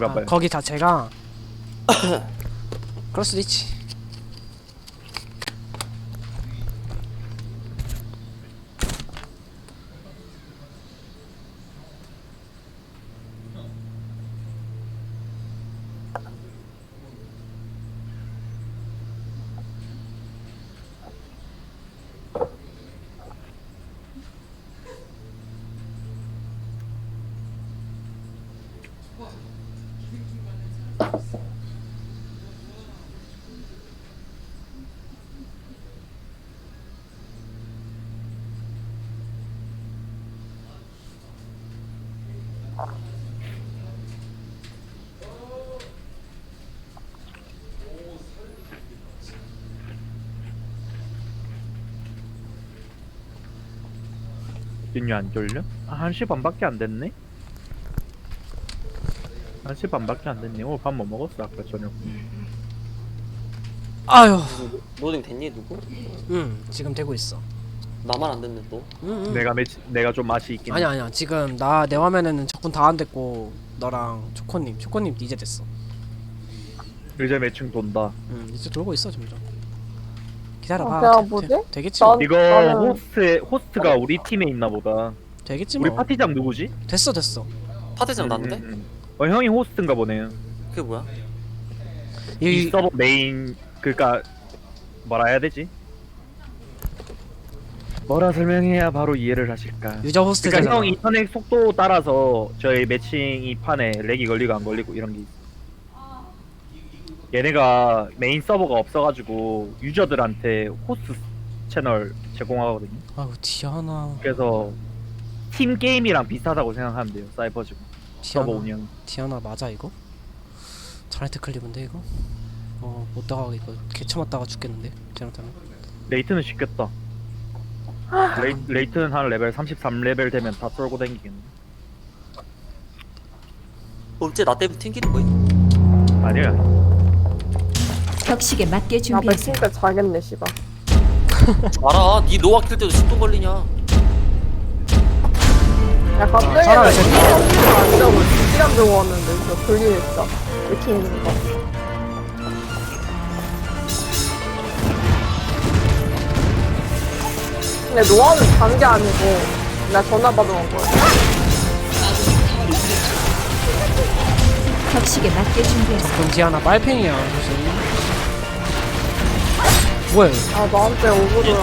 아, 봐요. 거기 자체가 그럴 수도 있지. 진유 안 졸려? 아, 1시 반밖에 안 됐네? 1시 반밖에 안 됐네. 오늘 밥 뭐 먹었어, 아까 저녁. 아유, 로딩 됐니 누구? 음 지금 되고 있어. 나만 안 됐네 또. 음, 음. 내가 매, 내가 좀 맛이 있긴 아니야 아니야 지금 나 내 화면에는 적군 다 안 됐고 너랑 초코님 초코님 이제 됐어. 이제 매칭 돈다. 음 이제 돌고 있어 점점. 기다려봐. 어, 내가 되- 뭐지? 되- 되겠지. 난- 뭐. 이거 나는- 호스트, 호스트가 우리 팀에 있나 보다. 되겠지 우리 뭐. 파티장 누구지? 됐어 됐어. 파대장 난데? 음, 음, 음. 어, 형이 호스트인가 보네요. 그게 뭐야? 이 이 서버 메인, 그니까, 뭐라 해야 되지? 뭐라 설명해야 바로 이해를 하실까? 유저 호스트잖아. 그러니까 형 인터넷 속도 따라서 저희 매칭 이 판에 렉이 걸리고 안 걸리고 이런 게 있어. 얘네가 메인 서버가 없어가지고 유저들한테 호스트 채널 제공하거든요. 아우 디아나 그래서 팀 게임이랑 비슷하다고 생각하면 돼요. 사이버즈고 서버 디아나 운영. 디아나 맞아 이거? 자네트 클립인데 이거? 어 못다가 이거 개쳐 맞다가 죽겠는데 잘못하면. 레이트는 쉽겠다. 레이, 레이트는 한 레벨 33레벨 되면 다 쏠고 다니겠네. 어째 나 때문에 튕기는 거야? 아니야. 격식에 맞게 나 준비하세요. 맥힌 때 자겠네 씨발 알아. 니 노아 킬 때도 10분 걸리냐? 야 갑자기 차라리 나 제- 이거 안 되고 2시간 들고 왔는데 진짜 진짜 맥힌 있는 거 근데 노아는 잔 게 아니고 나 전화 받아온 거야 격식에 맞게 준비하세요. 그럼 디아나 빨팽이야 사실. 뭐야 이거? 아 나한테 오버더라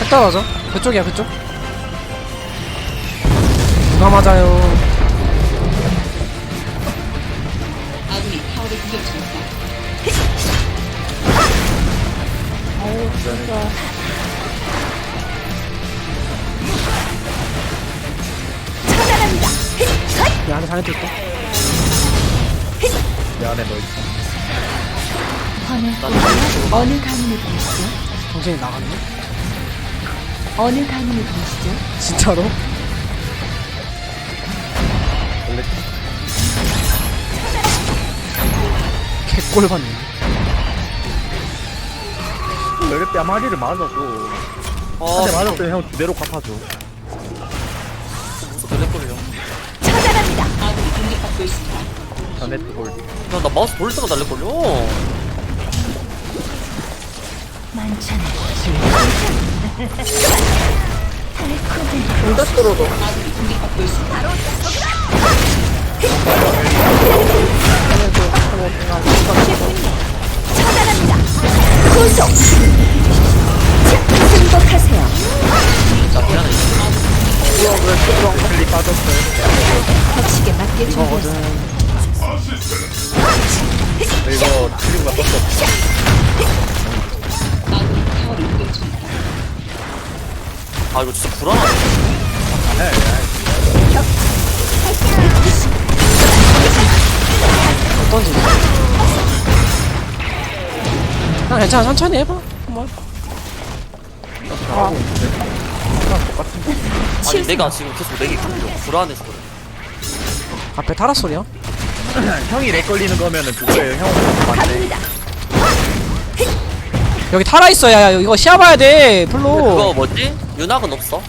핵 떨어져? 그쪽이야 그쪽? 누가 맞아요? 아우 진짜 내 안에 자네트 있다. 내 안에 너 있어. 어느 어느 가문에 계시죠? 정신이 나갔네? 어느 가문에 계시죠? 진짜로? 원래 개꼴 받네. 왜 이렇게 뺨마리를 맞아줘. 아, 한대 맞았으면 형두 대로 갚아줘. 걸려. 처단합니다. 자네트 골드. 야, 나 마우스 돌릴 때가 날래 걸려. 많잖아요. 진짜 끌어도 아, 이거 진짜 불안하네. 어 떤지. 아 괜찮아 천천히 해봐. 뭐. 아니, 내가 지금 계속 내게 걸려. 불안해서 그래. 앞에 타라 소리야? 형이 렉 걸리는 거면은 그거예요. 형 맞네. 여기 타라 있어 야, 야 이거 시야 봐야 돼 그거 블로. 뭐지? 윤학은 없어.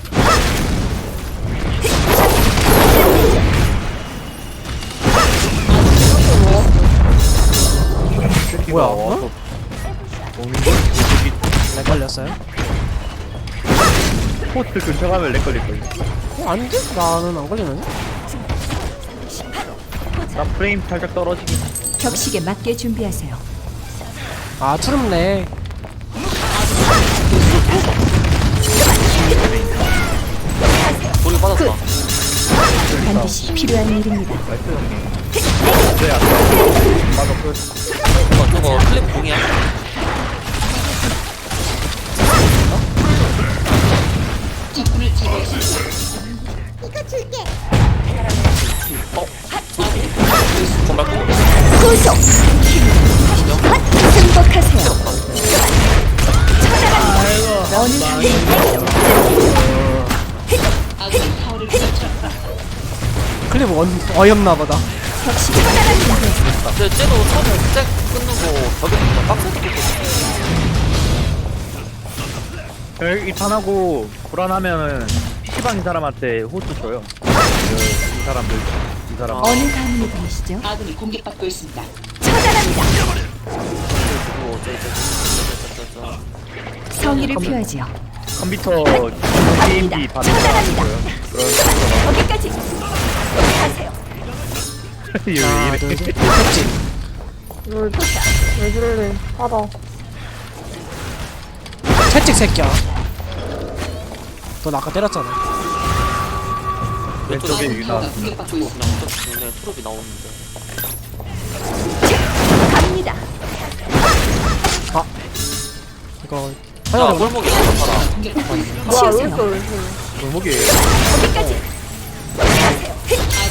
뭐야, 와서 오는 걸렉 걸렸어요? 포스트 근처 가면 렉 걸릴 거예요. 어, 아닌데? 나는 안 걸리는데? 나 프레임 살짝 떨어지긴. 격식에 맞게 준비하세요. 아 트름 렉 돌이 빠졌다 반드시 필요한 일입니다. 네, 아까 맞아 그 저거 저거 클립 공이야 어? 정말! 승복하세요. 어느 클립 원 어이없나 보다 격식에 준비하세요. 근데 쟤도 처음에 잭 끊는 거 벽에 그냥 빡세게 깼거든 이 판하고 불안하면은 PC방 이 사람한테 호스 줘요. 그, 이 사람들 이 사람. 어느 가문에 다니시죠? 아군이 공격받고 있습니다. 처단합니다. 그리고 성의를 표하지요. 컴퓨터 게임기 받는 처단합니다. 사람이고요. 그런 거기까지. 하세요. 왜 하나 이래? 둘셋 fes집 왜, 왜 그래. 받아. 채찍 새끼야 넌 아까 때렸잖아 왼쪽에. 그냥 어차피 눈에 트롭이 나오는데 갑니다. 이거 야 화요일 골목에 있습니다. 뭐야, 왜왜 있어. 골목이에요. 거기까지.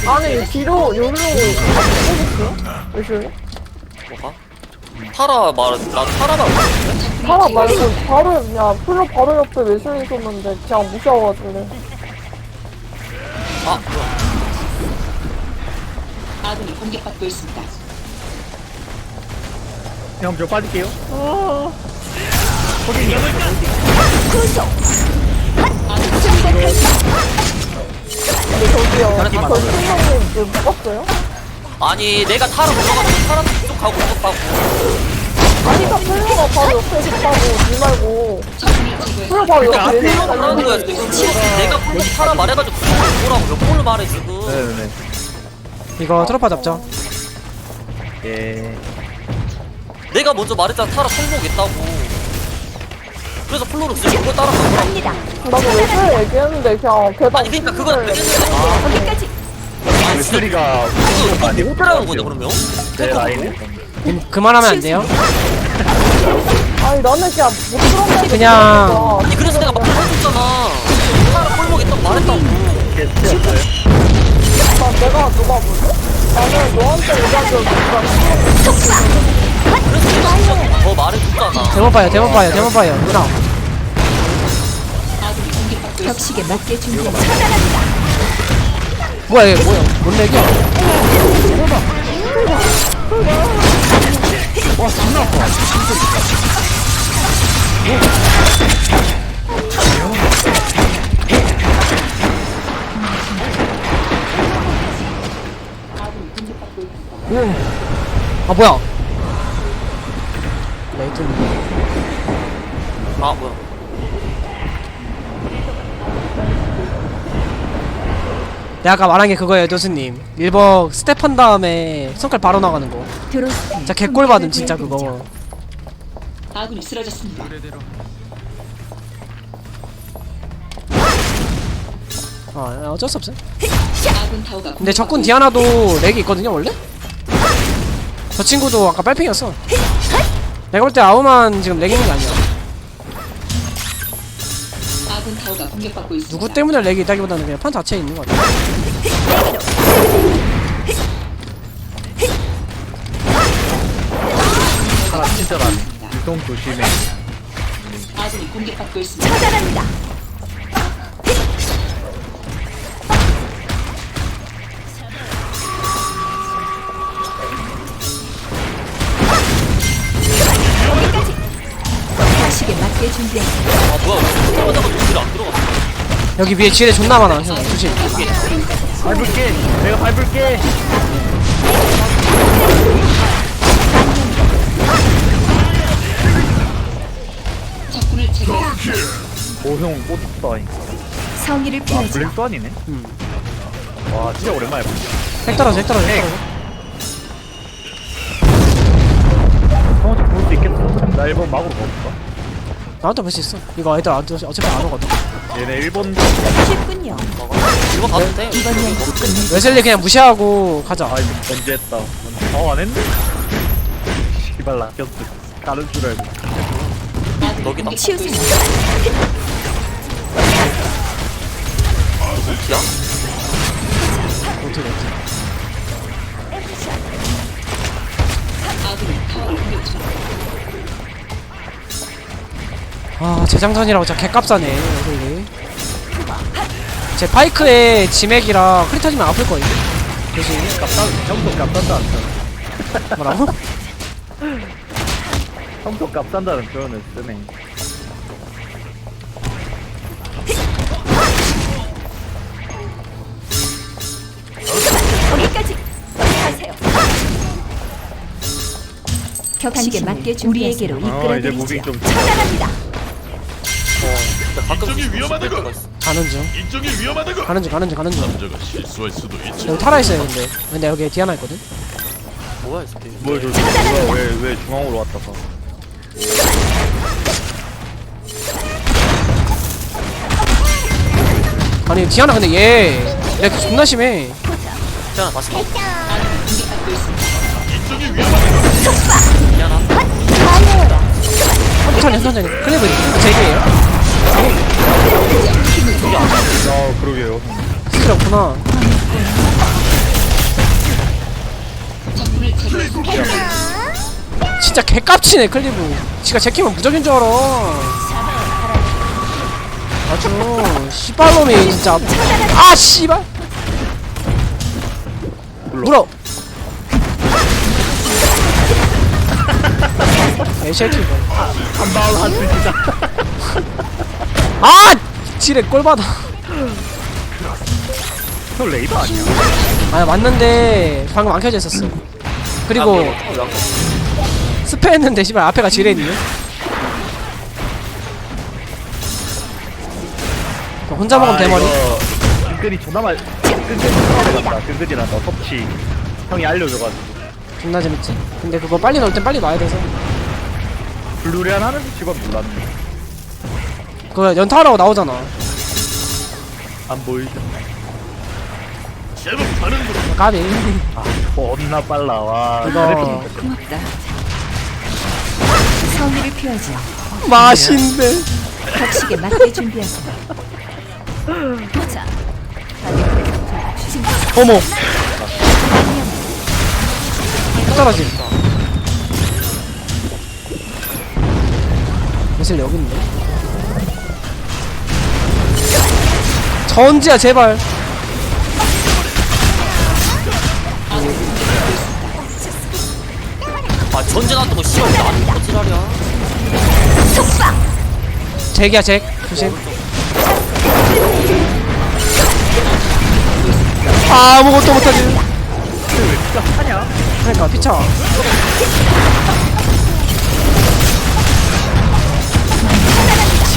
아니, 뒤로, 여기로, 뽑았어요? 왜 그래? 뭐가? 타라 말나 타라 말 사람 말고, 바로, 야, 풀로 바로 옆에 외술이 있었는데, 그냥 무시하고가길래. 아 뭐야 아군이 공격받고 있습니다. 형, 저 빠질게요. 구속. 근데 저기요, 다른 팀저 신랑님 그 묶었어요? 아니 내가 타라 올라가서 타라 쪽 가고 이쪽 가고 아니, 다 풀로가 바로 옆에 있다고, 니 말고. 풀로 바로 옆에 앞에 있는 뭐라는 거야 지금 내가 골목 타라 말해가지고 뭐라고 몇 번을 말해 지금 네네네. 이거 트로파 잡죠 예. 내가 먼저 말했잖아 타라 있다고 그래서 플로를 지금 그거 따라간 거라고. 나도 외술 얘기했는데, 그냥 계단. 아니 그러니까 그건 아 거기까지. 소리가 그거 많이 못 따라간 거냐 그러면? 내 라인에. 님 그만하면 안 돼요? 아니, 나는 그냥 못 들었는데. 그냥- 아니 그래서 내가 막 해줬잖아 타라 골목 있다고 말했다고. 나 내가 누가 뭐지? 나는 너한테 적 없어. 그래서 내가 진짜 더 말해줬잖아 대본 봐요 대본 봐요 대본 봐요 누나 격식에 맞게 준비하세요. 처단합니다. 뭐야 이게 뭐야 뭔 렉이야 아 뭐야 내가 아까 말한 게 그거예요 교수님 1번 스텝 한 다음에 손칼 바로 나가는 거. 진짜 개꿀 받음 진짜 그거 아군이 쓰러졌습니다. 아 어쩔 수 없어요 아군 타워가 근데 적군 디아나도 렉이 있거든요 원래? 저 친구도 아까 빨팽이었어 내가 볼 때 아우만 지금 렉 있는 거 아니야. 아군 타워가 공격받고 있습니다. 누구 때문에 렉이 있다기보다는 그냥 판 자체에 있는 거 같아 하나 친절한 유동 조심해. 아군이 공격받고 있습니다. 처단합니다. 당신에게 맞게 준비해. 아 뭐야 들어가다가 눈이 들어갔어 여기 위에 지뢰 존나 많아. 형, 조심. 밟을게. 내가 밟을게. 오형 꽃다 성의를 표 블랙 또 아니네. 음. 와 진짜 오랜만에 보자. 핵 떨어져, 핵 떨어져. 떨어져. 형한테 볼수 있겠다. 나 일본 막으로 가볼까 나한테 볼수 있어 이거 애들 안- 어차피 안 오거든 얘네 일본 쉽군요 이거 가도 돼 이번 끝내 웨슬리 그냥 무시하고 가자 아 이거 견제했다. 어안 했네? 씨발 낚였어. 다른 줄 알고. 너기다. 공격받고 치우세요 있습니다. 야? 어떻게 어떻게 아 재장전이라고 진짜 개값싸네 웨슬리 제 파이크에 지맥이라 크리 터지면 아플 거예요 그지 깜짝 형도 깜짝도 않잖아. 뭐라고? 형도 깜짝다는 표현을 쓰네. 거기까지 하세요 격식에 맞게 우리에게로 무빙 이끌어드리죠 좀. 차단합니다 가끔 위험하다 때가 있어 가는 중. 이쪽이 위험하다고. 가는 중 가는 중 가는 중. 남자가 실수할 수도 있지. 여기 타라 있어요 근데. 근데 여기 디아나 있거든? 뭐야 이 새끼 뭘 저, 누가 왜왜 중앙으로 왔다가. 아니 디아나 근데 얘얘 존나 심해. 태연아 다시 있습니다. 이쪽이 위험하다고. 미안하 천천히 천천히 클리브 제기예요 아 그러게요. 스킬 없구나. 진짜 개깝치네 클리브. 지가 제키면 무적인 줄 알아. 아주 씨발놈이 진짜. 아 씨발. 물어. 개새끼 한방 한수 진짜. 아 지뢰 꼴받아 형 레이더 아니야? 아 맞는데 방금 안 켜져 있었어 그리고 스페 했는데 씨발 앞에가 지뢰니 혼자 먹으면 대머리 근근이 존나 말. 근근 처음에 갔다. 근근이란다. 섭취. 형이 알려줘가지고. 존나 재밌지 근데 그거 빨리 넣을 땐 빨리 놔야 돼서 블루리안 하는 직업 몰랐네. 그거 연타하라고 나오잖아 안 보이죠? 제법 가는구나. 까비. 아, 겁나 빨라. 와. 이거. 고맙다. 성의를 표하지 맛인데. 격식에 맞게 준비하세요. 보자. 어머. 떨어지 미술 여기 있네. 전지야 제발 아 놨던 거 씨발 나한테 거지랄이야 잭이야 잭. 조심. 아무것도 못하지. 왜 피가 하냐? 그러니까 피차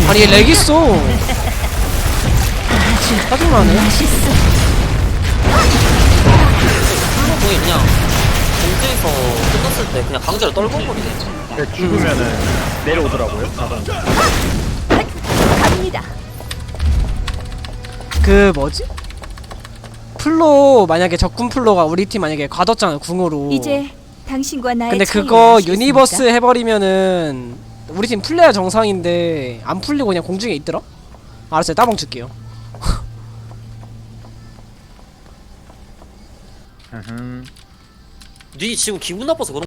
아니 얘 렉 있어. 짜증나네. 공이 그냥 공대에서 끝났을 때 그냥 강제로 떨궈버리네 근데 죽으면은 내려오더라고요. 갑니다 그 뭐지? 플로 만약에 적군 플로가 우리 팀 만약에 가뒀잖아요 궁으로 이제 당신과 나의 근데 차이를 그거 아시겠습니까? 유니버스 해버리면은 우리 팀 플레이어 정상인데 안 풀리고 그냥 공중에 있더라? 알았어요 따봉 줄게요. 니 지금 기분 나빠서 그런